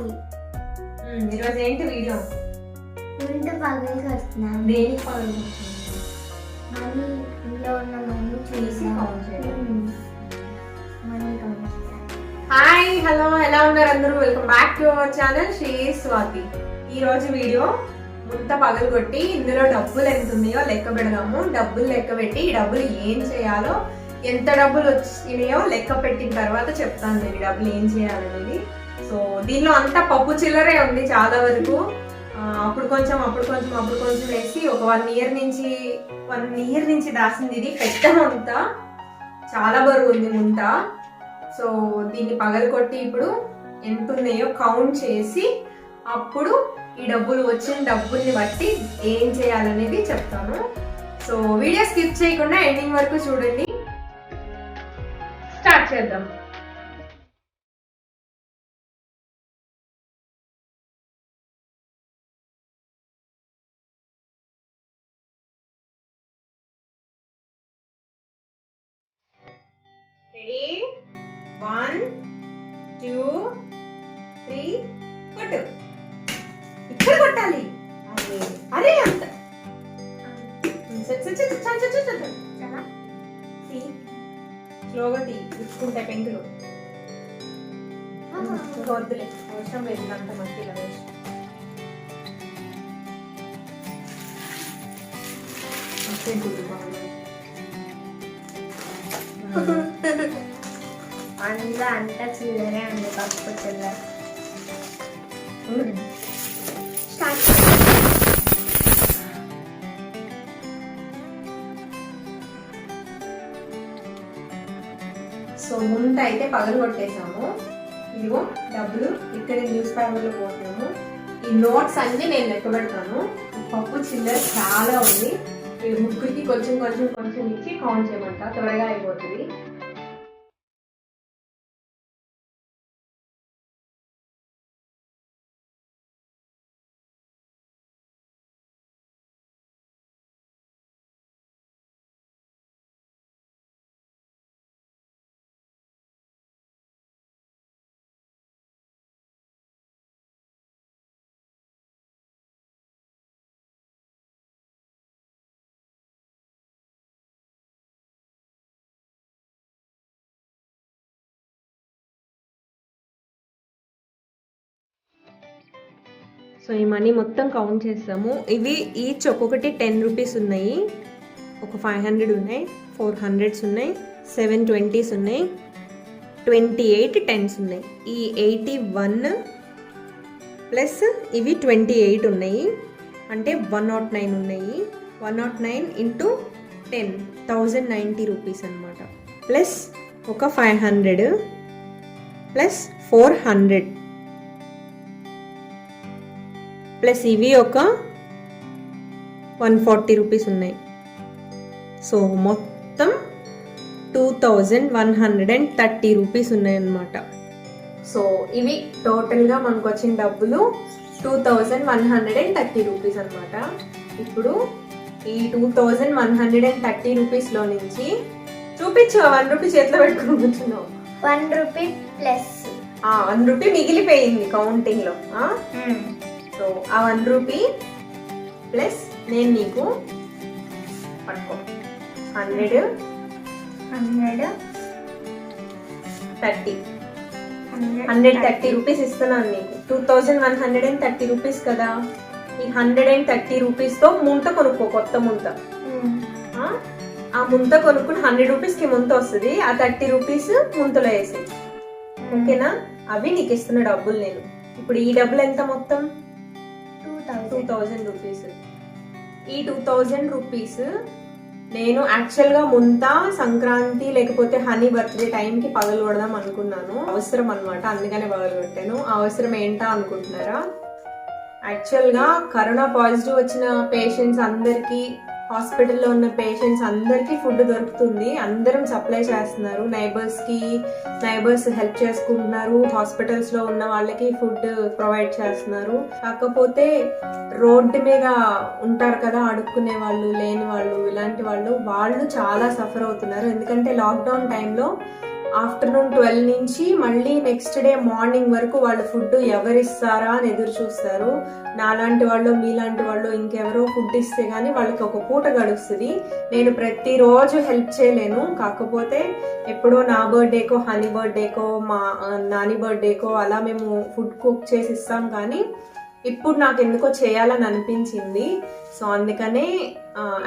ఉమ్, ఈరోజు ఏంటి వీడియో? ముందు పగలు కడుతున్నాను. దేనికి పగలు మనీ ఇంట్లో ఉన్న మనీ చేయడం. మనీ హాయ్ హలో ఎలా ఉన్నారు అందరూ? Welcome back to our channel Shri Swathi. ఈ రోజు వీడియో ముంత పగలు కొట్టి ఇందులో డబ్బులు ఎంత ఉన్నాయో లెక్క పెడదాము. డబ్బులు లెక్క పెట్టి ఈ డబ్బులు ఏం చేయాలో ఎంత డబ్బులు వచ్చినాయో లెక్క పెట్టిన తర్వాత చెప్తాను నేను ఈ డబ్బులు ఏం చేయాలనేది. సో దీనిలో అంతా పప్పు చిల్లరే ఉంది చాలా వరకు. అప్పుడు కొంచెం అప్పుడు కొంచెం అప్పుడు కొంచెం వేసి ఒక వన్ ఇయర్ నుంచి వన్ ఇయర్ నుంచి దాసింది ఇది. పెద్ద ముంత. చాలా బరువు ఉంది ముంత. సో దీన్ని పగలు కొట్టి ఇప్పుడు ఎంత ఉన్నాయో కౌంట్ చేసి అప్పుడు ఈ డబ్బులు వచ్చిన డబ్బుల్ని బట్టి ఏం చేయాలనేది చెప్తాను. సో వీడియో స్కిప్ చేయకుండా ఎండింగ్ వరకు చూడండి. స్టార్ట్ చేద్దాం. రెడీ వన్ టూ త్రీ కొట్టు. ఇక్కడ కొట్టాలి. అరే అరే అంత. స్లోగా తీ గుచ్చుకుంటాయి పెంకులు. వద్దులే అవసరం లేదు అంత మట్టి ఇలా అందులో అంతా చిల్లరే అండి పప్పు చిల్లర స్టార్ట్ సో ముందు అయితే పగలు కొట్టేసాము. ఇదిగో డబ్బులు ఇక్కడ న్యూస్ పేపర్లో పోతున్నాము ఈ నోట్స్ అన్నీ నేను లెక్క పెడతాను. పప్పు చిల్లర చాలా ఉంది. ఈ ముగ్గురికి కొంచెం కొంచెం కొంచెం ఇచ్చి కౌంట్ చేయమంట. త్వరగా అయిపోతుంది. సో ఈ మనీ మొత్తం కౌంట్ చేస్తాము ఇవి ఈచ్ ఒక్కొక్కటి టెన్ రూపీస్ ఉన్నాయి. ఒక ఫైవ్ హండ్రెడ్ ఉన్నాయి ఫోర్ హండ్రెడ్స్ ఉన్నాయి సెవెన్ ట్వంటీస్ ఉన్నాయి ట్వంటీ ఎయిట్ టెన్స్ ఉన్నాయి. ఈ ఎయిటీ వన్ ప్లస్ ఇవి ట్వంటీ ఎయిట్ ఉన్నాయి. అంటే వన్ నాట్ నైన్ ఉన్నాయి. One nought nine into ten thousand ninety rupees అనమాట ప్లస్ ఒక five hundred plus four hundred plus ఇవి ఒక వన్ ఫార్టీ రూపీస్ ఉన్నాయి. సో మొత్తం two thousand one hundred and thirty rupees ఉన్నాయన్నమాట. సో ఇవి టోటల్గా మనకు వచ్చిన డబ్బులు two thousand one hundred and thirty rupees అనమాట ఇప్పుడు ఈ two thousand one hundred and thirty రూపీస్లో నుంచి చూపించు వన్ రూపీ చేతిలో పెట్టుకుని కూర్చున్నావు one rupee plus. One rupee మిగిలిపోయింది కౌంటింగ్లో సో ఆ వన్ రూపీ ప్లస్ నేను నీకు పట్టుకో. Hundred. Hundred. Thirty. Hundred thirty. Rupees ఇస్తున్నాను నీకు. Two thousand one hundred and thirty rupees కదా. ఈ హండ్రెడ్ అండ్ థర్టీ రూపీస్తో ముంత కొనుక్కో కొత్త ముంత. ఆ? ముంత కొనుక్కుని హండ్రెడ్ రూపీస్కి ముంత వస్తుంది ఆ థర్టీ రూపీస్ ముంతలో వేసి ఓకేనా? అవి నీకు ఇస్తున్న డబ్బులు నేను. ఇప్పుడు ఈ డబ్బులు ఎంత మొత్తం? Two two thousand thousand rupees ఈ టూ థౌజండ్ రూపీస్ నేను యాక్చువల్గా ముంత సంక్రాంతి లేకపోతే హనీ బర్త్డే టైంకి పగలు కొడదాం అనుకున్నాను. అవసరం అనమాట అందుకనే పగలు కొట్టాను. ఆ అవసరం ఏంటా అనుకుంటున్నారా? యాక్చువల్గా కరోనా పాజిటివ్ వచ్చిన పేషెంట్స్ అందరికీ హాస్పిటల్లో ఉన్న పేషెంట్స్ అందరికీ ఫుడ్ దొరుకుతుంది. అందరం సప్లై చేస్తున్నారు. నైబర్స్కి నైబర్స్ హెల్ప్ చేసుకుంటున్నారు. హాస్పిటల్స్లో ఉన్న వాళ్ళకి ఫుడ్ ప్రొవైడ్ చేస్తున్నారు. కాకపోతే రోడ్డు మీద ఉంటారు కదా అడుక్కునే వాళ్ళు లేని వాళ్ళు ఇలాంటి వాళ్ళు వాళ్ళు చాలా సఫర్ అవుతున్నారు. ఎందుకంటే లాక్డౌన్ టైంలో ఆఫ్టర్నూన్ ట్వెల్వ్ నుంచి మళ్ళీ నెక్స్ట్ డే మార్నింగ్ వరకు వాళ్ళు ఫుడ్ ఎవరిస్తారా అని ఎదురు చూస్తారు. నాలాంటి వాళ్ళు మీలాంటి వాళ్ళు ఇంకెవరో ఫుడ్ ఇస్తే కానీ వాళ్ళకి ఒక పూట గడుస్తుంది. నేను ప్రతిరోజు హెల్ప్ చేయలేను. కాకపోతే ఎప్పుడో నా బర్త్డేకో హనీ బర్త్డేకో మా నాని బర్త్డేకో అలా మేము ఫుడ్ కుక్ చేసి ఇస్తాం కానీ ఇప్పుడు నాకు ఎందుకో చేయాలని అనిపించింది. సో అందుకనే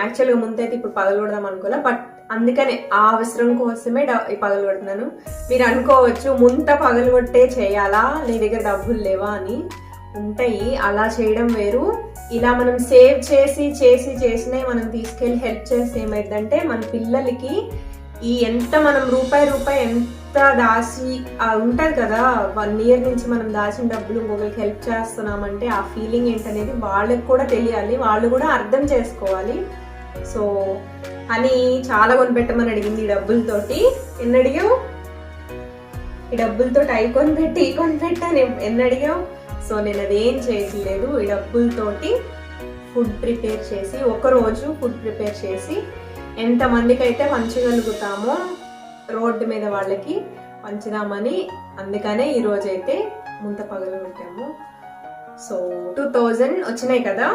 యాక్చువల్గా ముందైతే ఇప్పుడు పగలకూడదాం అనుకోలే. బట్ అందుకనే ఆ అవసరం కోసమే డ- ఈ పగలగొడుతున్నాను మీరు అనుకోవచ్చు ముంత పగలగొట్టే చేయాలా? నీ దగ్గర డబ్బులు లేవా అని. ఉంటాయి అలా చేయడం వేరు. ఇలా మనం సేవ్ చేసి చేసి చేసినవి మనం తీసుకెళ్ళి హెల్ప్ చేస్తే ఏమైందంటే మన పిల్లలకి ఈ ఎంత మనం రూపాయి రూపాయి ఎంత దాచి ఉంటుంది కదా వన్ ఇయర్ నుంచి మనం దాచిన డబ్బులు ఇంకొకరికి హెల్ప్ చేస్తున్నామంటే ఆ ఫీలింగ్ ఏంటనేది వాళ్ళకి కూడా తెలియాలి. వాళ్ళు కూడా అర్థం చేసుకోవాలి. సో అని చాలా కొనిపెట్టమని అడిగింది ఈ డబ్బులతోటి. ఎన్ని అడిగావు? ఈ డబ్బులతో టై కొనిపెట్టి ఈ కొనిపెట్టాను ఎన్ని అడిగావు? సో నేను అదేం చేయట్లేదు. ఈ డబ్బులతోటి ఫుడ్ ప్రిపేర్ చేసి ఒకరోజు ఫుడ్ ప్రిపేర్ చేసి ఎంతమందికి అయితే పంచగలుగుతామో రోడ్డు మీద వాళ్ళకి పంచుదామని అందుకనే ఈరోజైతే ముంత పగలు పెట్టాము సో టూ థౌజండ్ వచ్చినాయి కదా.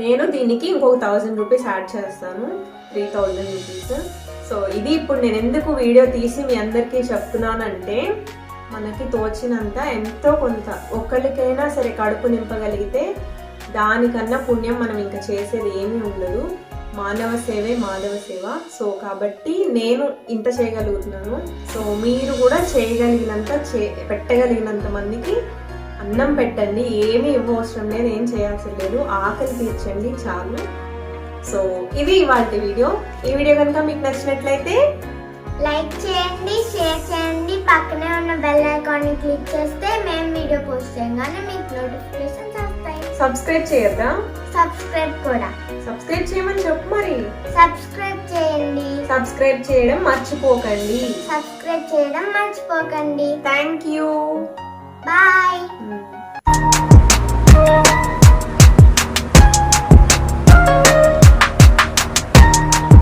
నేను దీనికి ఇంకొక థౌజండ్ రూపీస్ యాడ్ చేస్తాను. త్రీ థౌజండ్ రూపీస్ సో ఇది ఇప్పుడు నేను ఎందుకు వీడియో తీసి మీ అందరికీ చెప్తున్నానంటే మనకి తోచినంత ఎంతో కొంత ఒక్కరికైనా సరే కడుపు నింపగలిగితే దానికన్నా పుణ్యం మనం ఇంకా చేసేది ఏమీ ఉండదు. మానవ సేవే మాధవ సేవ. సో కాబట్టి నేను ఇంత చేయగలుగుతున్నాను. సో మీరు కూడా చేయగలిగినంత చే పెట్టగలిగినంత మందికి అన్నం పెట్టండి ఏమీ ఇవ్వవసరం లేదు ఏం చేయాల్సిన లేదు ఆకలి తీర్చండి చాలు. సో ఇది ఇవాళ వీడియో. ఈ వీడియో కనుక మీకు నచ్చినట్లయితే లైక్ చేయండి షేర్ చేయండి. పక్కనే ఉన్న బెల్ ఐకాన్ని క్లిక్ చేస్తే మేము వీడియో పోస్ట్ చేయగానే మీకు నోటిఫికేషన్స్ వస్తాయి. సబ్స్క్రైబ్ చేయొద్దా? సబ్స్క్రైబ్ కూడా. సబ్స్క్రైబ్ చేయమని చెప్పు మరి. సబ్స్క్రైబ్ చేయండి. సబ్స్క్రైబ్ చేయడం మర్చిపోకండి. సబ్స్క్రైబ్ చేయడం మర్చిపోకండి. Thank you. 拜。